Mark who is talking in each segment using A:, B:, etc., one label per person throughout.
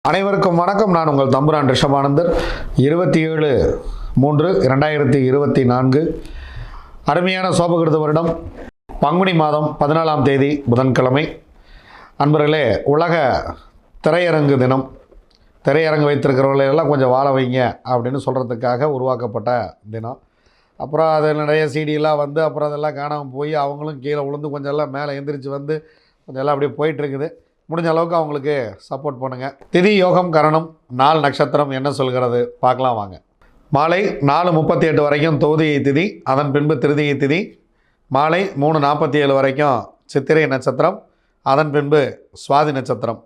A: அனைவருக்கும் வணக்கம். நான் உங்கள் தம்புரான் ரிஷபானந்தர். இருபத்தி ஏழு மூன்று இரண்டாயிரத்தி இருபத்தி நான்கு. அருமையான சோபகிருத வருடம். பங்குனி மாதம் பதினாலாம் தேதி புதன்கிழமை. அன்பர்களே உலக திரையரங்கு தினம். திரையரங்கு வைத்திருக்கிறவர்களை எல்லாம் கொஞ்சம் வாழ வைங்க அப்படின்னு சொல்கிறதுக்காக உருவாக்கப்பட்ட தினம். அப்புறம் அது நிறைய சீடியெல்லாம் வந்து அப்புறம் அதெல்லாம் காணாமல் போய் அவங்களும் கீழே விழுந்து கொஞ்சம் எல்லாம் மேலே எந்திரிச்சு வந்து கொஞ்சம் எல்லாம் அப்படியே போயிட்டுருக்குது. முடிஞ்ச அளவுக்கு அவங்களுக்கு சப்போர்ட் பண்ணுங்கள் திதி யோகம் கரணம் நாள் நட்சத்திரம் என்ன சொல்கிறது? பார்க்கலாம் வாங்க. மாலை நாலு முப்பத்தி எட்டு வரைக்கும் தொகுதியை திதி அதன் பின்பு திருதியை திதி மாலை மூணு நாற்பத்தி ஏழு வரைக்கும் சித்திரை நட்சத்திரம் அதன் பின்பு சுவாதி நட்சத்திரம்.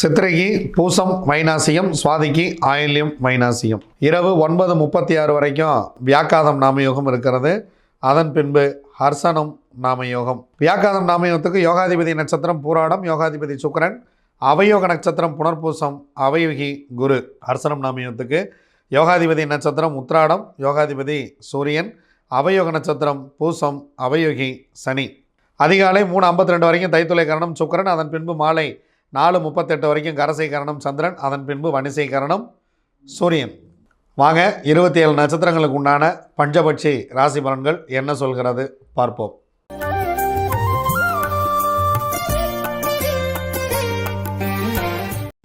A: சித்திரைக்கு பூசம் வைனாசியம் சுவாதிக்கு ஆயில்யம் வைனாசியம் இரவு ஒன்பது முப்பத்தி ஆறு வரைக்கும் வியாக்காதம் நாமயோகம் இருக்கிறது. அதன் பின்பு ஹர்சனம் நாமயோகம். வியாக்காதம் நாமயோகத்துக்கு யோகாதிபதி நட்சத்திரம் பூராடம் யோகாதிபதி சுக்கரன் அவயோக நட்சத்திரம் புனர்பூசம் அவயோகி குரு. ஹர்சனம் நாமயோகத்துக்கு யோகாதிபதி நட்சத்திரம் உத்ராடம் யோகாதிபதி சூரியன் அவயோக நட்சத்திரம் பூசம் அவயோகி சனி. அதிகாலை மூணு ஐம்பத்தி ரெண்டு வரைக்கும் தைத்துளை கரணம் சுக்கரன். அதன் பின்பு மாலை நாலு முப்பத்தெட்டு வரைக்கும் கரசை கரணம் சந்திரன். அதன் பின்பு வனிசை கரணம் சூரியன். வாங்க இருபத்தி ஏழு நட்சத்திரங்களுக்கு உண்டான பஞ்சபட்சி ராசி பலன்கள் என்ன சொல்கிறது பார்ப்போம்.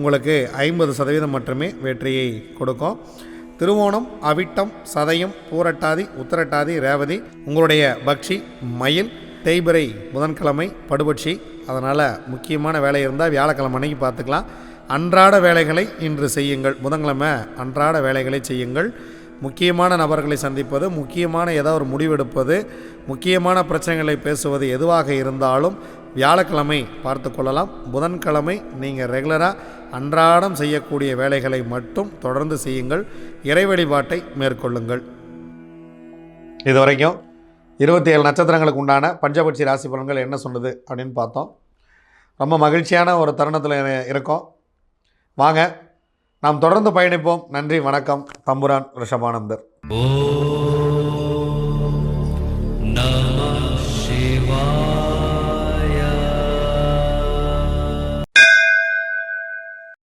A: உங்களுக்கு ஐம்பது சதவீதம் மட்டுமே வெற்றியை கொடுக்கும். திருவோணம் அவிட்டம் சதயம் பூரட்டாதி உத்தரட்டாதி ரேவதி உங்களுடைய பக்ஷி மயில் தேய்பிரை புதன்கிழமை படுபட்சி. அதனால் முக்கியமான வேலை இருந்தால் வியாழக்கிழமை அன்னைக்கு பார்த்துக்கலாம். அன்றாட வேலைகளை இன்று செய்யுங்கள். புதன்கிழமை அன்றாட வேலைகளை செய்யுங்கள். முக்கியமான நபர்களை சந்திப்பது முக்கியமான ஏதாவது ஒரு முடிவெடுப்பது முக்கியமான பிரச்சனைகளை பேசுவது எதுவாக இருந்தாலும் வியாழக்கிழமை பார்த்து கொள்ளலாம். புதன்கிழமை நீங்கள் ரெகுலராக அன்றாடம் செய்யக்கூடிய வேலைகளை மட்டும் தொடர்ந்து செய்யுங்கள். இறை வழிபாட்டை மேற்கொள்ளுங்கள். இது வரைக்கும் இருபத்தி ஏழு நட்சத்திரங்களுக்கு உண்டான பஞ்சபட்சி ராசி பலன்கள் என்ன சொல்லுது அப்படின்னு பார்த்தோம். ரொம்ப மகிழ்ச்சியான ஒரு தருணத்தில் இருக்கோம். வாங்க நாம் தொடர்ந்து பயணிப்போம். நன்றி வணக்கம். தம்புரான் ரிஷபானந்தர்.
B: ॐ